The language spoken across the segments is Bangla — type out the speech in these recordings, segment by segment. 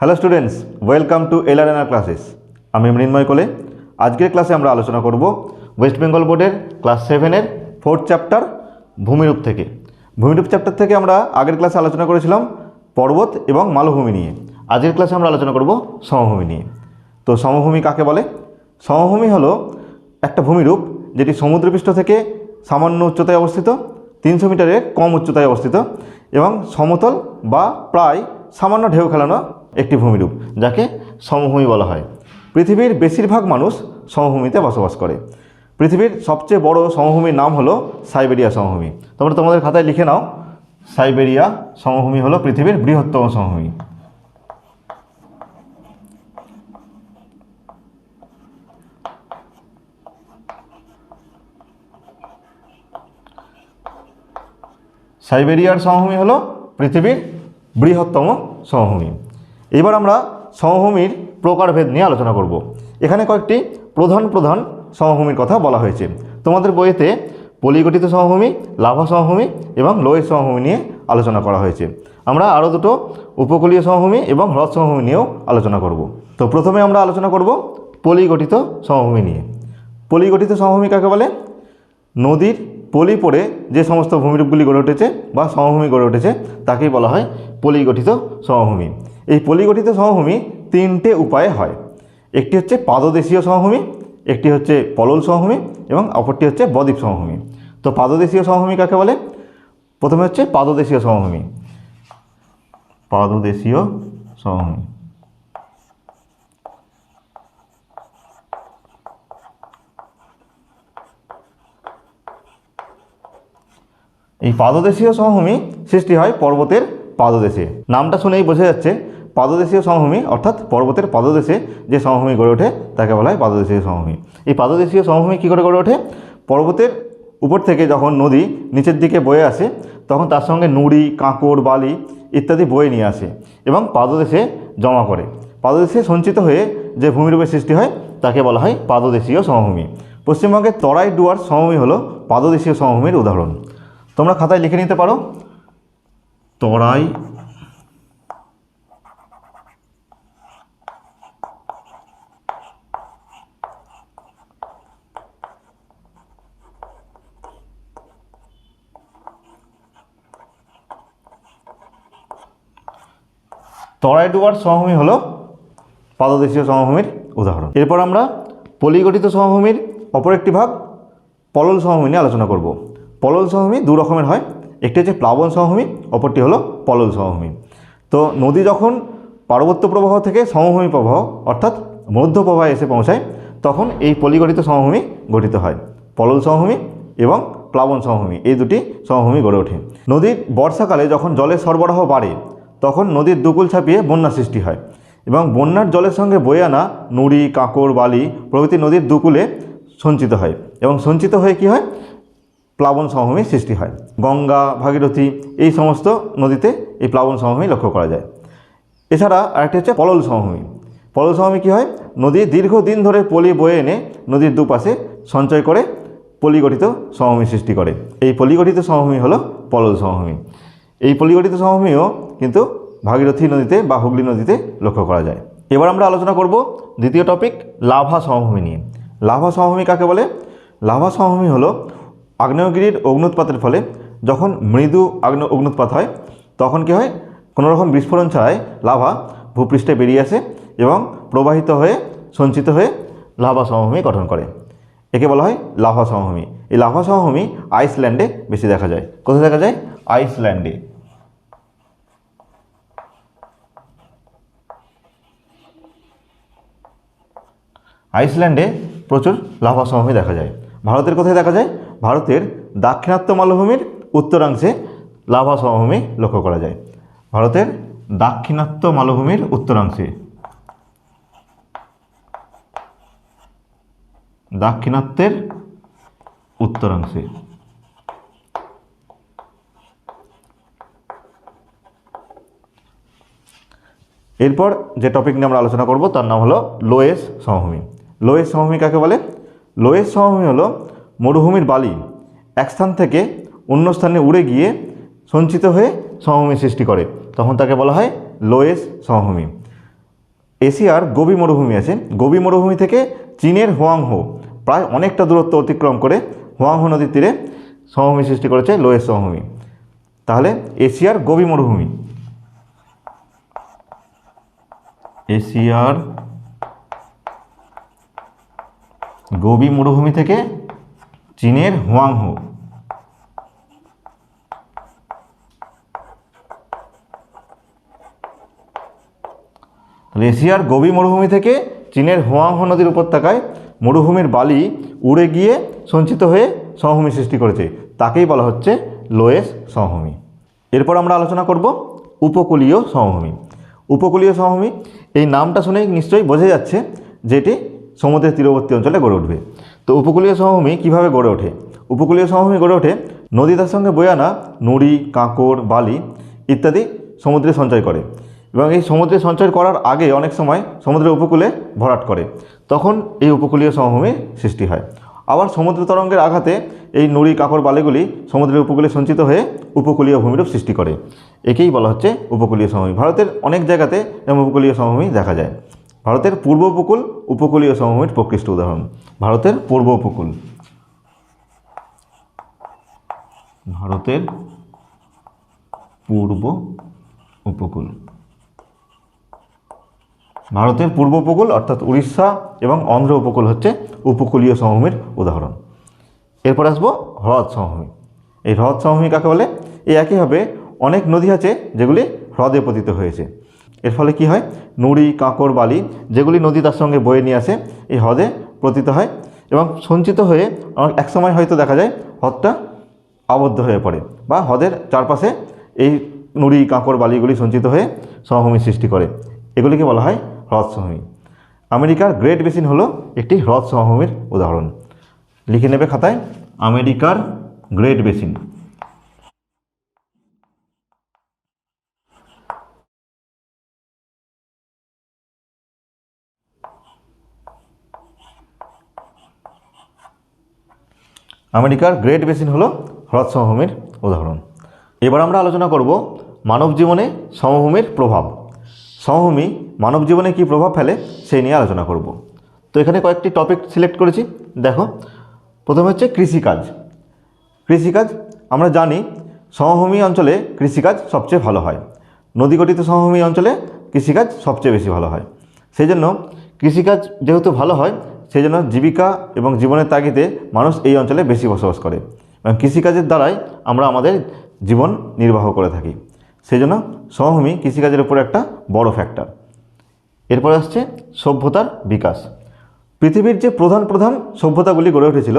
Hello students welcome to LRNR classes আমি মৃন্ময় কোলে। আজকের ক্লাসে আমরা আলোচনা করব ওয়েস্ট বেঙ্গল বোর্ডের ক্লাস সেভেনের ফোর্থ চ্যাপ্টার ভূমিরূপ থেকে। ভূমিরূপ চ্যাপ্টার থেকে আমরা আগের ক্লাসে আলোচনা করেছিলাম পর্বত এবং মালভূমি নিয়ে। আজকের ক্লাসে আমরা আলোচনা করব সমভূমি নিয়ে। তো সমভূমি কাকে বলে? সমভূমি হলো একটা ভূমিরূপ যেটি সমুদ্রপৃষ্ঠ থেকে সামান্য উচ্চতায় অবস্থিত, তিনশো মিটারের কম উচ্চতায় অবস্থিত এবং সমতল বা প্রায় সামান্য ঢেউ খেলানো একটি ভূমিরূপ, যাকে সমভূমি বলা হয়। পৃথিবীর বেশিরভাগ মানুষ সমভূমিতে বসবাস করে। পৃথিবীর সবচেয়ে বড় সমভূমির নাম হলো সাইবেরিয়া সমভূমি। তোমরা তোমাদের খাতায় লিখে নাও, সাইবেরিয়া সমভূমি হলো পৃথিবীর বৃহত্তম সমভূমি। সাইবেরিয়ার সমভূমি হলো পৃথিবীর বৃহত্তম সমভূমি। এবার আমরা সমভূমির প্রকারভেদ নিয়ে আলোচনা করব। এখানে কয়েকটি প্রধান প্রধান সমভূমির কথা বলা হয়েছে। তোমাদের বইয়েতে পলিগঠিত সমভূমি, লাভা সমভূমি এবং লোয়ের সমভূমি নিয়ে আলোচনা করা হয়েছে। আমরা আরও দুটো উপকূলীয় সমভূমি এবং হ্রদ সমভূমি নিয়েও আলোচনা করব। তো প্রথমে আমরা আলোচনা করব পলিগঠিত সমভূমি নিয়ে। পলিগঠিত সমভূমি কাকে বলে? নদীর পলি পড়ে যে সমস্ত ভূমিরূপগুলি গড়ে উঠেছে বা সমভূমি গড়ে উঠেছে, তাকেই বলা হয় পলিগঠিত সমভূমি। এই পলিগঠিত সমভূমি তিনটে উপায়ে হয়। একটি হচ্ছে পাদদেশীয় সমভূমি, একটি হচ্ছে পলল সমভূমি এবং অপরটি হচ্ছে বদ্বীপ সমভূমি। তো পাদদেশীয় সমভূমি কাকে বলে? প্রথমে হচ্ছে পাদদেশীয় সমভূমি। পাদদেশীয় সমভূমি। এই পাদদেশীয় সমভূমি সৃষ্টি হয় পর্বতের পাদদেশে। নামটা শুনেই বোঝা যাচ্ছে পাদদেশীয় সমভূমি, অর্থাৎ পর্বতের পাদদেশে যে সমভূমি গড়ে ওঠে, তাকে বলা হয় পাদদেশীয় সমভূমি। এই পাদদেশীয় সমভূমি কী করে গড়ে ওঠে? পর্বতের উপর থেকে যখন নদী নিচের দিকে বয়ে আসে, তখন তার সঙ্গে নুড়ি, কাঁকড়, বালি ইত্যাদি বয়ে নিয়ে আসে এবং পাদদেশে জমা করে। পাদদেশে সঞ্চিত হয়ে যে ভূমিরূপের সৃষ্টি হয়, তাকে বলা হয় পাদদেশীয় সমভূমি। পশ্চিমবঙ্গের তরাই ডুয়ার সমভূমি হলো পাদদেশীয় সমভূমির উদাহরণ। তোমরা খাতায় লিখে নিতে পারো। তরাই তরাই ডুয়ার সমভূমি হলো পাদদেশীয় সমভূমির উদাহরণ। এরপর আমরা পলিগঠিত সমভূমির অপর একটি ভাগ পলল সমভূমি নিয়ে আলোচনা করব। পলল সমভূমি দু রকমের হয়। একটি হচ্ছে প্লাবন সমভূমি, অপরটি হলো পলল সমভূমি। তো নদী যখন পার্বত্য প্রবাহ থেকে সমভূমি প্রবাহ, অর্থাৎ মধ্য প্রবাহে এসে পৌঁছায়, তখন এই পলিগঠিত সমভূমি গঠিত হয়। পলল সমভূমি এবং প্লাবন সমভূমি, এই দুটি সমভূমি গড়ে ওঠে। নদীর বর্ষাকালে যখন জলের সরবরাহ বাড়ে নদীর দুকুল ছাপিয়ে বন্যা সৃষ্টি হয় এবং বন্যার জলের সঙ্গে বয়ে আনা নুড়ি, কাঁকড়, বালি প্রভৃতি নদীর দুকুলে সঞ্চিত হয় এবং সঞ্চিত হয়ে কি হয়? প্লাবন সমভূমি সৃষ্টি হয়। গঙ্গা, ভাগীরথী এই সমস্ত নদীতে এই প্লাবন সমভূমি লক্ষ্য করা যায়। এছাড়া আরেকটি হচ্ছে পলল সমভূমি। পলল সমভূমি কী হয়? নদী দীর্ঘদিন ধরে পলি বয়ে এনে নদীর দুপাশে সঞ্চয় করে পলিগঠিত সমভূমি সৃষ্টি করে। এই পলিগঠিত সমভূমি হলো পলল সমভূমি। এই পলিগঠিত সমভূমিও কিন্তু ভাগীরথী নদীতে বা হুগলি নদীতে লক্ষ্য করা যায়। এবার আমরা আলোচনা করব দ্বিতীয় টপিক লাভা সমভূমি নিয়ে। লাভা সমভূমি কাকে বলে? লাভা সমভূমি হলো আগ্নেয়গিরির অগ্নুৎপাতের ফলে যখন মৃদু আগ্নেয় অগ্নুৎপাত হয়, তখন কী হয়? কোনো রকম বিস্ফোরণ ছাড়াই লাভা ভূপৃষ্ঠে বেরিয়ে আসে এবং প্রবাহিত হয়ে সঞ্চিত হয়ে লাভা সমভূমি গঠন করে। একে বলা হয় লাভা সমভূমি। এই লাভা সমভূমি আইসল্যান্ডে বেশি দেখা যায়। কোথায় দেখা যায়? আইসল্যান্ডে। আইসল্যান্ডে প্রচুর লাভা সমভূমি দেখা যায়। ভারতের কোথায় দেখা যায়, ভারতের দাক্ষিণাত্য মালভূমির উত্তরাংশে লাভা সমভূমি লক্ষ্য করা যায়। ভারতের দাক্ষিণাত্য মালভূমির উত্তরাংশে। দাক্ষিণাত্যের উত্তরাংশে। এরপর যে টপিক নিয়ে আমরা আলোচনা করব, তার নাম হলো লোয়েস সমভূমি। লোয়েস সমভূমি কাকে বলে? লোয়েস সমভূমি হলো মরুভূমির বালি। এক স্থান থেকে অন্য স্থানে উড়ে গিয়ে সঞ্চিত হয়ে সমভূমি সৃষ্টি করে। তখন তাকে বলা হয় লোয়েস সমভূমি। এশিয়ার গোবি মরুভূমি আছে। গোবি মরুভূমি থেকে চীনের হোয়াংহো প্রায় অনেকটা দূরত্ব অতিক্রম করে হোয়াংহো নদীর তীরে সমভূমি সৃষ্টি করেছে লোয়েস সমভূমি। তাহলে এশিয়ার গোবি মরুভূমি। এশিয়ার গোবি মরুভূমি থেকে চীনের হোয়াংহো। রেশিয়ার গোবি মরুভূমি থেকে চীনের হোয়াংহো নদীর উপত্যকায় মরুভূমির বালি উড়ে গিয়ে সঞ্চিত হয়ে সমভূমি সৃষ্টি করেছে। তাকেই বলা হচ্ছে লোয়েস সমভূমি। এরপর আমরা আলোচনা করব উপকূলীয় সমভূমি। উপকূলীয় সমভূমি, এই নামটা শুনেই নিশ্চয়ই বোঝা যাচ্ছে যে এটি সমুদ্রের তীরবর্তী অঞ্চলে গড়ে উঠবে। তো উপকূলীয় সমভূমি কীভাবে গড়ে ওঠে? উপকূলীয় সমভূমি গড়ে ওঠে নদী তার সঙ্গে বয়ে আনা নুড়ি, কাঁকড়, বালি ইত্যাদি সমুদ্রে সঞ্চয় করে। এবং এই সমুদ্রে সঞ্চয় করার আগে অনেক সময় সমুদ্রের উপকূলে ভরাট করে। তখন এই উপকূলীয় সমভূমি সৃষ্টি হয়। আবার সমুদ্র তরঙ্গের আঘাতে এই নুড়ি, কাঁকড়, বালিগুলি সমুদ্রের উপকূলে সঞ্চিত হয়ে উপকূলীয় ভূমিরূপ সৃষ্টি করে। একেই বলা হচ্ছে উপকূলীয় সমভূমি। ভারতের অনেক জায়গাতে এরকম উপকূলীয় সমভূমি দেখা যায়। ভারতের পূর্ব উপকূল উপকূলীয় সমভূমির প্রকৃষ্ট উদাহরণ। ভারতের পূর্ব উপকূল। ভারতের পূর্ব উপকূল। ভারতের পূর্ব উপকূল অর্থাৎ উড়িষ্যা এবং অন্ধ্র উপকূল হচ্ছে উপকূলীয় সমভূমির উদাহরণ। এরপর আসব হ্রদ সমভূমি। এই হ্রদ সমভূমি কাকে বলে? এই একইভাবে অনেক নদী আছে যেগুলি হ্রদে পতিত হয়েছে। এর ফলে কি হয়? নুড়ি, কাঁকর, বালি যেগুলি নদী তার সঙ্গে বয়ে নিয়ে আসে, এই হ্রদে পতিত হয় এবং সঞ্চিত হয়ে এক সময় হয়তো দেখা যায় হ্রদটা আবদ্ধ হয়ে পড়ে বা হ্রদের চারপাশে এই নুড়ি, কাঁকর, বালিগুলি সঞ্চিত হয়ে সমভূমি সৃষ্টি করে। এগুলিকে বলা হয় হ্রদ সমভূমি। আমেরিকার গ্রেট বেসিন হলো একটি হ্রদ সমভূমির উদাহরণ। লিখে নেবে খাতায়, আমেরিকার গ্রেট বেসিন। আমেরিকার গ্রেট বেসিন হলো হ্রদ সমভূমির উদাহরণ। এবার আমরা আলোচনা করব মানব জীবনে সমভূমির প্রভাব। সমভূমি মানব জীবনে কী প্রভাব ফেলে সেই নিয়ে আলোচনা করব। তো এখানে কয়েকটি টপিক সিলেক্ট করেছি। দেখো, প্রথমে হচ্ছে কৃষিকাজ। কৃষিকাজ, আমরা জানি সমভূমি অঞ্চলে কৃষিকাজ সবচেয়ে ভালো হয়। নদীগঠিত সমভূমি অঞ্চলে কৃষিকাজ সবচেয়ে বেশি ভালো হয়। সেই জন্য কৃষিকাজ যেহেতু ভালো হয় সেই জন্য জীবিকা এবং জীবনের তাগিদে মানুষ এই অঞ্চলে বেশি বসবাস করে এবং কৃষিকাজের দ্বারাই আমরা আমাদের জীবন নির্বাহ করে থাকি। সেই জন্য সমভূমি কৃষিকাজের উপর একটা বড় ফ্যাক্টর এরপর আসছে সভ্যতার বিকাশ। পৃথিবীর যে প্রধান প্রধান সভ্যতাগুলি গড়ে উঠেছিল,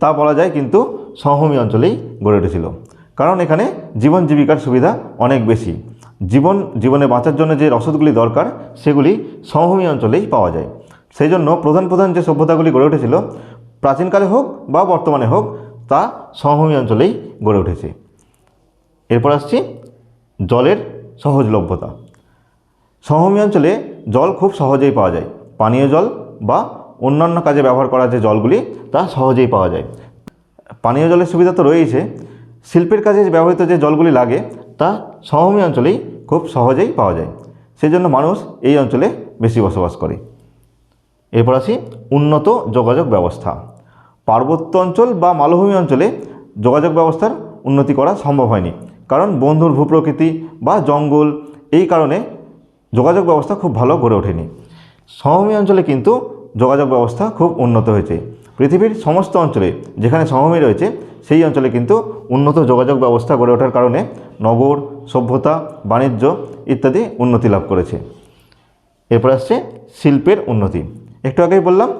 তা বলা যায় কিন্তু সমভূমি অঞ্চলেই গড়ে উঠেছিল। কারণ এখানে জীবন জীবিকার সুবিধা অনেক বেশি। জীবন, জীবনে বাঁচার জন্য যে রসদগুলি দরকার, সেগুলি সমভূমি অঞ্চলেই পাওয়া যায়। সেই জন্য প্রধান প্রধান যে সভ্যতাগুলি গড়ে উঠেছিল, প্রাচীনকালে হোক বা বর্তমানে হোক, তা সমভূমি অঞ্চলেই গড়ে উঠেছে। এরপর আসছি জলের সহজলভ্যতা। সমভূমি অঞ্চলে জল খুব সহজেই পাওয়া যায়। পানীয় জল বা অন্যান্য কাজে ব্যবহার করা যে জলগুলি, তা সহজেই পাওয়া যায়। পানীয় জলের সুবিধা তো রয়েছে শিল্পের কাজে ব্যবহৃত যে জলগুলি লাগে, তা সমভূমি অঞ্চলেই খুব সহজেই পাওয়া যায়। সেই জন্য মানুষ এই অঞ্চলে বেশি বসবাস করে। এরপর আসি উন্নত যোগাযোগ ব্যবস্থা। পার্বত্য অঞ্চল বা মালভূমি অঞ্চলে যোগাযোগ ব্যবস্থার উন্নতি করা সম্ভব হয়নি। কারণ বন্ধুর ভূপ্রকৃতি বা জঙ্গল এই কারণে যোগাযোগ ব্যবস্থা খুব ভালো গড়ে ওঠেনি। সমভূমি অঞ্চলে কিন্তু যোগাযোগ ব্যবস্থা খুব উন্নত হয়েছে। পৃথিবীর সমস্ত অঞ্চলে যেখানে সমভূমি রয়েছে, সেই অঞ্চলে কিন্তু উন্নত যোগাযোগ ব্যবস্থা গড়ে ওঠার কারণে নগর, সভ্যতা, বাণিজ্য ইত্যাদি উন্নতি লাভ করেছে। এরপর আসছে শিল্পের উন্নতি। একটু আগেই বললাম,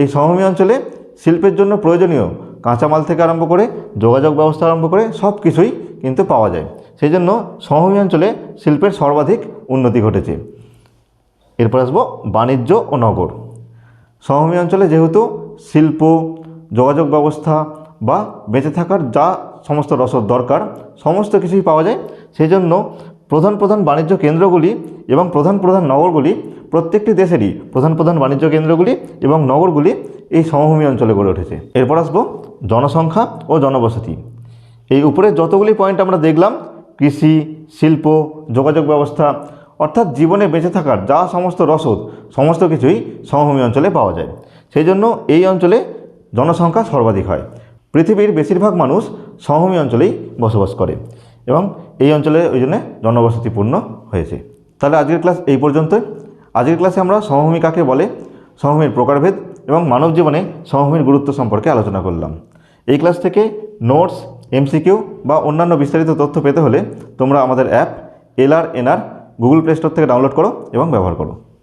এই সমভূমি অঞ্চলে শিল্পের জন্য প্রয়োজনীয় কাঁচামাল থেকে আরম্ভ করে যোগাযোগ ব্যবস্থা আরম্ভ করে সব কিছুই কিন্তু পাওয়া যায়। সেই জন্য সমভূমি অঞ্চলে শিল্পের সর্বাধিক উন্নতি ঘটেছে। এরপর আসব বাণিজ্য ও নগর। সমভূমি অঞ্চলে যেহেতু শিল্প, যোগাযোগ ব্যবস্থা বা বেঁচে থাকার যা সমস্ত রসদ দরকার, সমস্ত কিছুই পাওয়া যায়। সেই জন্য প্রধান প্রধান বাণিজ্য কেন্দ্রগুলি এবং প্রধান প্রধান নগরগুলি প্রত্যেকটি দেশেরই প্রধান প্রধান বাণিজ্য কেন্দ্রগুলি এবং নগরগুলি এই সমভূমি অঞ্চলে গড়ে উঠেছে। এরপর আসব জনসংখ্যা ও জনবসতি। এই উপরে যতগুলি পয়েন্ট আমরা দেখলাম, কৃষি, শিল্প, যোগাযোগ ব্যবস্থা, অর্থাৎ জীবনে বেঁচে থাকার যা সমস্ত রসদ, সমস্ত কিছুই সমভূমি অঞ্চলে পাওয়া যায়। সেই জন্য এই অঞ্চলে জনসংখ্যা সর্বাধিক হয়। পৃথিবীর বেশিরভাগ মানুষ সমভূমি অঞ্চলেই বসবাস করে এবং এই অঞ্চলে ওই জন্য জনবসতিপূর্ণ হয়েছে। তাহলে আজকের ক্লাস এই পর্যন্তই। আজকের ক্লাসে আমরা সমভূমি কাকে বলে সমভূমির প্রকারভেদ এবং মানব জীবনে সমভূমির গুরুত্ব সম্পর্কে আলোচনা করলাম। এই ক্লাস থেকে নোটস এমসিকিউ বা অন্যান্য বিস্তারিত তথ্য পেতে হলে তোমরা আমাদের app LR NR Google play store থেকে ডাউনলোড করো এবং ব্যবহার করো।